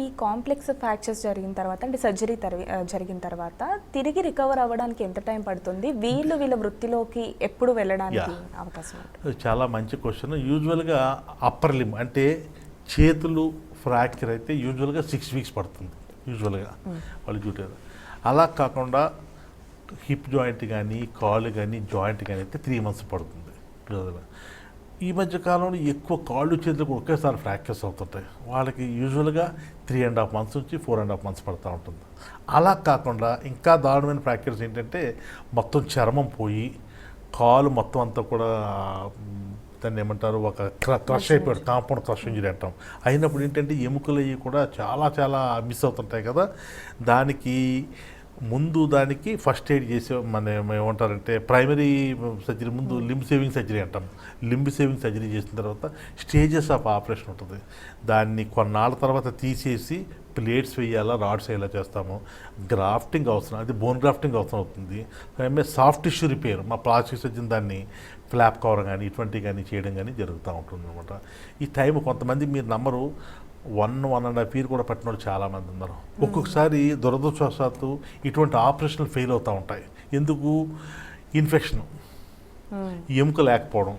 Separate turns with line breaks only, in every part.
ఈ complex fractures జరిగిన తర్వాత అంటే సర్జరీ జరిగిన తర్వాత తిరిగి రికవర్ అవ్వడానికి ఎంత టైం పడుతుంది? వీళ్ళు వీళ్ళ వృత్తిలోకి ఎప్పుడు వెళ్ళడానికి. అవకాశం
చాలా మంచి క్వశ్చన్. యూజువల్గా అప్పర్ లిమ్ అంటే చేతులు ఫ్రాక్చర్ అయితే యూజువల్గా సిక్స్ వీక్స్ పడుతుంది యూజువల్గా వాళ్ళు చూడారు అలా కాకుండా హిప్ జాయింట్ కానీ కాళ్ళు కానీ జాయింట్ కానీ అయితే త్రీ మంత్స్ పడుతుంది. ఈ మధ్య కాలంలో ఎక్కువ కాళ్ళు చేతులకు ఒకేసారి ఫ్రాక్చర్స్ అవుతుంటాయి. వాళ్ళకి యూజువల్గా త్రీ అండ్ హాఫ్ మంత్స్ నుంచి ఫోర్ అండ్ హాఫ్ మంత్స్ పడుతూ ఉంటుంది. అలా కాకుండా ఇంకా దారుణమైన ఫ్రాక్చర్స్ ఏంటంటే మొత్తం చర్మం పోయి కాలు మొత్తం అంతా కూడా దాన్ని ఏమంటారు ఒక క్రష్ అయిపోయాడు కాంపౌండ్ క్రష్ ఇంజరీ అంటాం. అయినప్పుడు ఏంటంటే ఎముకలు అవి కూడా చాలా చాలా మిస్ అవుతుంటాయి కదా. దానికి ముందు దానికి ఫస్ట్ ఎయిడ్ చేసే మన ఏమంటారంటే ప్రైమరీ సర్జరీ ముందు లింబ్ సేవింగ్ సర్జరీ అంటాం. లింబ్ సేవింగ్ సర్జరీ చేసిన తర్వాత స్టేజెస్ ఆఫ్ ఆపరేషన్ ఉంటుంది. దాన్ని కొన్నాళ్ళ తర్వాత తీసేసి ప్లేట్స్ వేయాలా రాడ్స్ వేయాలా చేస్తాము. గ్రాఫ్టింగ్ అవసరం అది బోన్ గ్రాఫ్టింగ్ అవసరం అవుతుంది. ఏమే సాఫ్ట్ టిష్యూ రిపేర్ మా ప్లాస్టిక్ సర్జన్ దాన్ని ఫ్లాప్ కవర్ కానీ ఇటువంటివి కానీ చేయడం కానీ జరుగుతూ ఉంటుంది అనమాట ఈ టైం కొంతమంది మీరు నమ్మరు one one and half year కూడా పట్టిన వాళ్ళు చాలామంది ఉన్నారు. ఒక్కొక్కసారి దురదృష్టవశాత్తు ఇటువంటి ఆపరేషన్లు ఫెయిల్ అవుతూ ఉంటాయి. ఎందుకు? ఇన్ఫెక్షన్. ఎముక లేకపోవడం.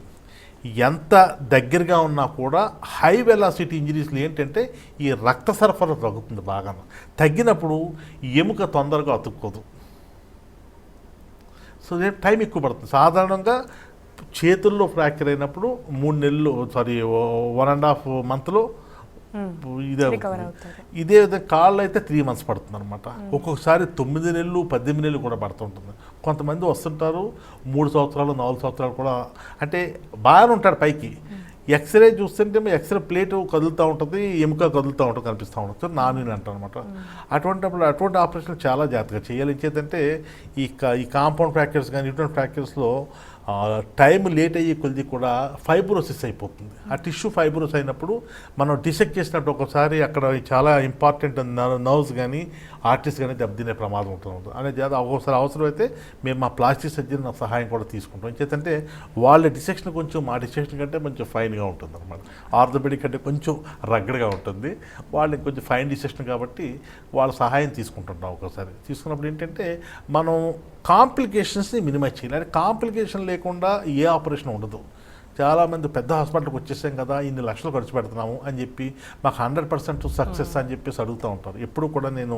ఎంత దగ్గరగా ఉన్నా కూడా హై వెలాసిటీ ఇంజరీస్లు ఏంటంటే ఈ రక్త సరఫరా తగ్గుతుంది బాగా తగ్గినప్పుడు ఎముక తొందరగా అతుక్కోదు. సో టైం ఎక్కువ పడుతుంది. సాధారణంగా చేతుల్లో ఫ్రాక్చర్ అయినప్పుడు మూడు నెలలు సారీ వన్ అండ్ హాఫ్ మంత్లో ఇదే. ఇదే విధంగా కాళ్ళు అయితే త్రీ మంత్స్ పడుతుంది అనమాట ఒక్కొక్కసారి తొమ్మిది నెలలు పద్దెనిమిది నెలలు కూడా పడుతుంటుంది. కొంతమంది వస్తుంటారు మూడు సంవత్సరాలు నాలుగు సంవత్సరాలు కూడా. అంటే బాగానే ఉంటాడు పైకి. ఎక్స్రే చూస్తుంటే ఎక్స్రే ప్లేట్ కదులుతూ ఉంటుంది ఎముక కదులుతూ ఉంటుంది కనిపిస్తూ ఉంటుంది నాని అంటారు అనమాట అటువంటిప్పుడు అటువంటి ఆపరేషన్ చాలా జాగ్రత్తగా చేయాలి. చేద్దంటే ఈ కా- ఈ కాంపౌండ్ ఫ్రాక్చర్స్ కానీ ఇటువంటి ఫ్రాక్చర్స్లో టైం లేట్ అయ్యే కొద్ది కూడా ఫైబ్రోసిస్ అయిపోతుంది. ఆ టిష్యూ ఫైబ్రోస్ అయినప్పుడు మనం డిసెక్ట్ చేసినప్పుడు ఒకసారి అక్కడ చాలా ఇంపార్టెంట్ నర్వ్స్ కానీ ఆర్టిస్ట్ కానీ దెబ్బతినే ప్రమాదం ఉంటుంది అనే అది ఒక్కోసారి అవసరం అయితే మేము మా ప్లాస్టిక్ సర్జన్ సహాయం కూడా తీసుకుంటాం. ఎందుకంటే వాళ్ళ డిసెక్షన్ కొంచెం మా డిసెక్షన్ కంటే కొంచెం ఫైన్గా ఉంటుంది అనమాట ఆర్థోపెడిక్ అంటే కొంచెం రగ్గడగా ఉంటుంది. వాళ్ళకి కొంచెం ఫైన్ డిసెక్షన్ కాబట్టి వాళ్ళ సహాయం తీసుకుంటుంటాం ఒకసారి తీసుకున్నప్పుడు ఏంటంటే మనం కాంప్లికేషన్స్ని మినిమైజ్ చేయాలి. అంటే కాంప్లికేషన్ లేకుండా ఏ ఆపరేషన్ ఉండదు. చాలామంది పెద్ద హాస్పిటల్కి వచ్చేసాం కదా ఇన్ని లక్షలు ఖర్చు పెడుతున్నాము అని చెప్పి మాకు హండ్రెడ్ పర్సెంట్ సక్సెస్ అని చెప్పేసి అడుగుతూ ఉంటారు. ఎప్పుడు కూడా నేను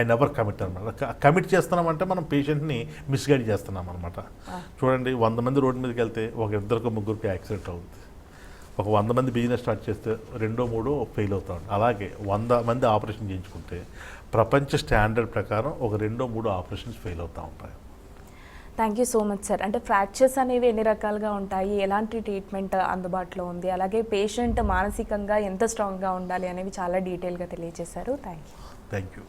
ఐ నెవర్ కమిట్ అనమాట. కమిట్ చేస్తున్నామంటే మనం పేషెంట్ని మిస్గైడ్ చేస్తున్నాం అనమాట చూడండి వంద మంది రోడ్డు మీదకి వెళ్తే ఒక ఇద్దరికి ముగ్గురికి యాక్సిడెంట్ అవుతుంది ఒక వంద మంది బిజినెస్ స్టార్ట్ చేస్తే రెండో మూడో ఫెయిల్ అవుతా. ఉంటాయి అలాగే వంద మంది ఆపరేషన్ చేయించుకుంటే ప్రపంచ స్టాండర్డ్ ప్రకారం ఒక రెండో మూడో ఆపరేషన్స్ ఫెయిల్ అవుతూ ఉంటాయి.
Thank you so much sir అంటే ఫ్రాక్చర్స్ అనేవి ఎన్ని రకాలుగా ఉంటాయి? ఎలాంటి ట్రీట్మెంట్ అందుబాటులో ఉంది? అలాగే పేషెంట్ మానసికంగా ఎంత స్ట్రాంగ్గా ఉండాలి అనేవి చాలా డీటెయిల్గా తెలియజేశారు. Thank you
thank you